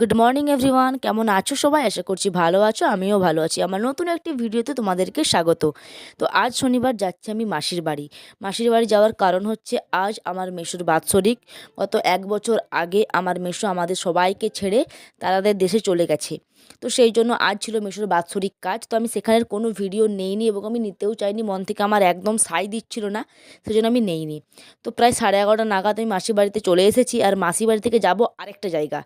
Good morning everyone কেমন আছো সবাই? আশা করছি ভালো আছো, আমিও ভালো আছি। আমার নতুন একটি ভিডিওতে তোমাদেরকে স্বাগত। তো আজ শনিবার যাচ্ছি আমি মাসির বাড়ি। মাসির বাড়ি যাওয়ার কারণ হচ্ছে, আজ আমার মেশুর বাৎসরিক। গত এক বছর আগে আমার মেশো আমাদের সবাইকে ছেড়ে তাদের দেশে চলে গেছে। তো সেই জন্য আজ ছিল মেশোর বাৎসরিক কাজ। তো আমি সেখানের কোনো ভিডিও নেইনি এবং আমি নিতেও চাইনি। মন থেকে আমার একদম সাই দিচ্ছিল না সেই জন্য আমি নেইনি। তো প্রায় সাড়ে এগারোটা নাগাদ আমি মাসির বাড়িতে চলে এসেছি আর মাসির বাড়ি থেকে যাব আরেকটা জায়গা।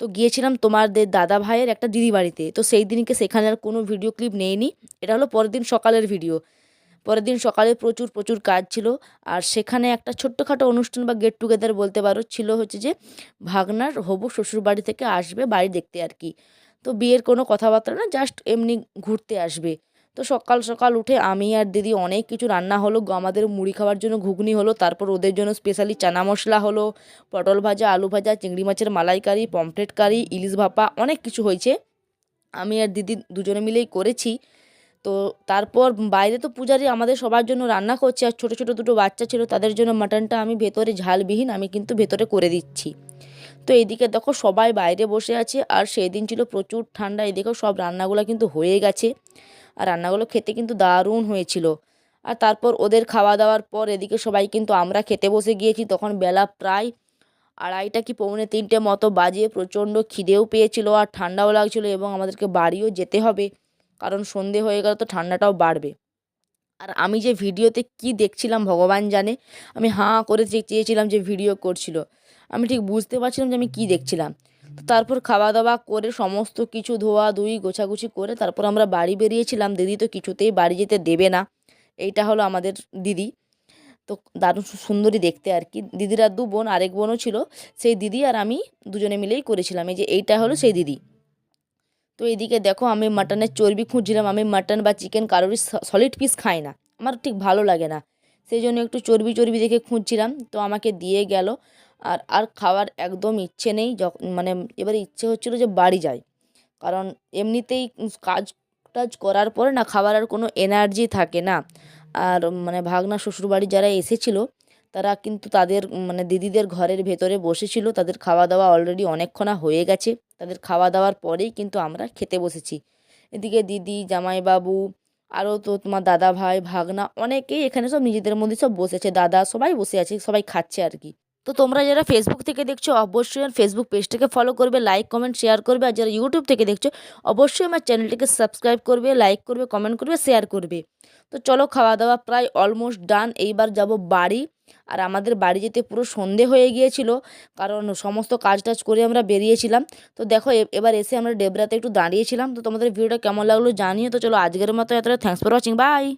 তো গিয়েছিলাম তোমাদের দাদা ভাইয়ের একটা দিদি বাড়িতে। তো সেই দিনকে সেখানে আর কোনো ভিডিও ক্লিপ নেইনি। এটা হলো পরের দিন সকালের ভিডিও। পরের দিন সকালে প্রচুর প্রচুর কাজ ছিল। আর সেখানে একটা ছোট্টখাটো অনুষ্ঠান বা গেট টুগেদার বলতে পারো, ছিল হচ্ছে যে ভাগনার হবু শ্বশুর বাড়ি থেকে আসবে বাড়ি দেখতে আর কি। তো বিয়ের কোনো কথাবার্তা না জাস্ট এমনি ঘুরতে আসবে। তো সকাল সকাল উঠে আমি আর দিদি অনেক কিছু রান্না হলো আমাদের মুড়ি খাওয়ার জন্য ঘুগনি হলো, তারপর ওদের জন্য স্পেশালি চানা মশলা হলো, পটল ভাজা, আলু ভাজা, চিংড়ি মাছের মালাইকারি, পমফ্রেট কারি, ইলিশ ভাপা, অনেক কিছু হয়েছে। আমি আর দিদি দুজনে মিলেই করেছি। তো তারপর বাইরে তো পূজারি আমাদের সবার জন্য রান্না করছে, আর ছোটো ছোটো দুটো বাচ্চা ছিল, তাদের জন্য মাটনটা আমি ভেতরে ঝালবিহীন আমি কিন্তু ভেতরে করে দিচ্ছি। তো এইদিকে দেখো সবাই বাইরে বসে আছে, আর সেই দিন ছিল প্রচুর ঠান্ডা। এদিকেও সব রান্নাগুলো কিন্তু হয়ে গেছে, আর রান্নাগুলো খেতে কিন্তু দারুণ হয়েছিল। আর তারপর ওদের খাওয়া দাওয়ার পর এদিকে সবাই কিন্তু আমরা খেতে বসে গিয়েছি, তখন বেলা প্রায় আড়াইটা কি পৌনে তিনটে মতো বাজে, প্রচণ্ড খিদেও পেয়েছিল আর ঠান্ডাও লাগছিল এবং আমাদেরকে বাড়িও যেতে হবে, কারণ সন্ধে হয়ে গেলে তো ঠান্ডাটাও বাড়বে। আর আমি যে ভিডিওতে কি দেখছিলাম ভগবান জানে, আমি হাঁ করে চেয়েছিলাম যে ভিডিও করছিল। আমি ঠিক বুঝতে পারছিলাম যে আমি কি দেখছিলাম। তারপর খাওয়া দাওয়া করে সমস্ত কিছু ধোয়া ধুই গোছাগুছি করে তারপর আমরা বাড়ি বেরিয়েছিলাম। দিদি তো কিছুতেই বাড়ি যেতে দেবে না। এইটা হলো আমাদের দিদি। তো দারুণ সুন্দরী দেখতে আর কি। দিদিরা দু বোন, আরেক বোনও ছিল। সেই দিদি আর আমি দুজনে মিলেই করেছিলাম। এই যে এইটা হলো সেই দিদি। তো এইদিকে দেখো আমি মাটনের চর্বি খুঁজছিলাম। আমি মাটন বা চিকেন কারোরই সলিড পিস খাই না। আমার ঠিক ভালো লাগে না। সেই জন্য একটু চর্বি চর্বি দেখে খুঁজছিলাম। তো আমাকে দিয়ে গেল। আর আর খাওয়ার একদম ইচ্ছে নেই যখন মানে এবারে ইচ্ছে হচ্ছিল যে বাড়ি যাই। কারণ এমনিতেই কাজ টাজ করার পরে না খাবার আর কোনো এনার্জি থাকে না। আর মানে ভাগনা শ্বশুরবাড়ি যারা এসেছিল, তারা কিন্তু তাদের মানে দিদিদের ঘরের ভেতরে বসেছিল, তাদের খাওয়া দাওয়া অলরেডি অনেকক্ষণা হয়ে গেছে। তাদের খাওয়া দাওয়ার পরেই কিন্তু আমরা খেতে বসেছি। এদিকে দিদি, জামাইবাবু, আরও তো তোমার দাদা ভাই ভাগনা অনেকেই এখানে সব নিজেদের মধ্যে সব বসেছে। দাদা সবাই বসে আছে, সবাই খাচ্ছে আর কি। তো তোমরা যারা ফেসবুক থেকে দেখছ, অবশ্যই আমার ফেসবুক পেজটাকে ফলো করবে লাইক কমেন্ট শেয়ার করবে, আর যারা ইউটিউব থেকে দেখছ, অবশ্যই আমার চ্যানেলটিকে সাবস্ক্রাইব করবে লাইক করবে কমেন্ট করবে শেয়ার করবে। তো চলো খাওয়া দাওয়া প্রায় অলমোস্ট ডান এইবার যাব বাড়ি। আর আমাদের বাড়ি যেতে পুরো সন্ধে হয়ে গিয়েছিল, কারণ সমস্ত কাজ টাজ করে আমরা বেরিয়েছিলাম। তো দেখো এবার এসে আমরা ডেবরাতে একটু দাঁড়িয়েছিলাম। তো তোমাদের ভিডিওটা কেমন লাগল জানিও। তো চলো আজকের মতো এতটা। Thanks for watching by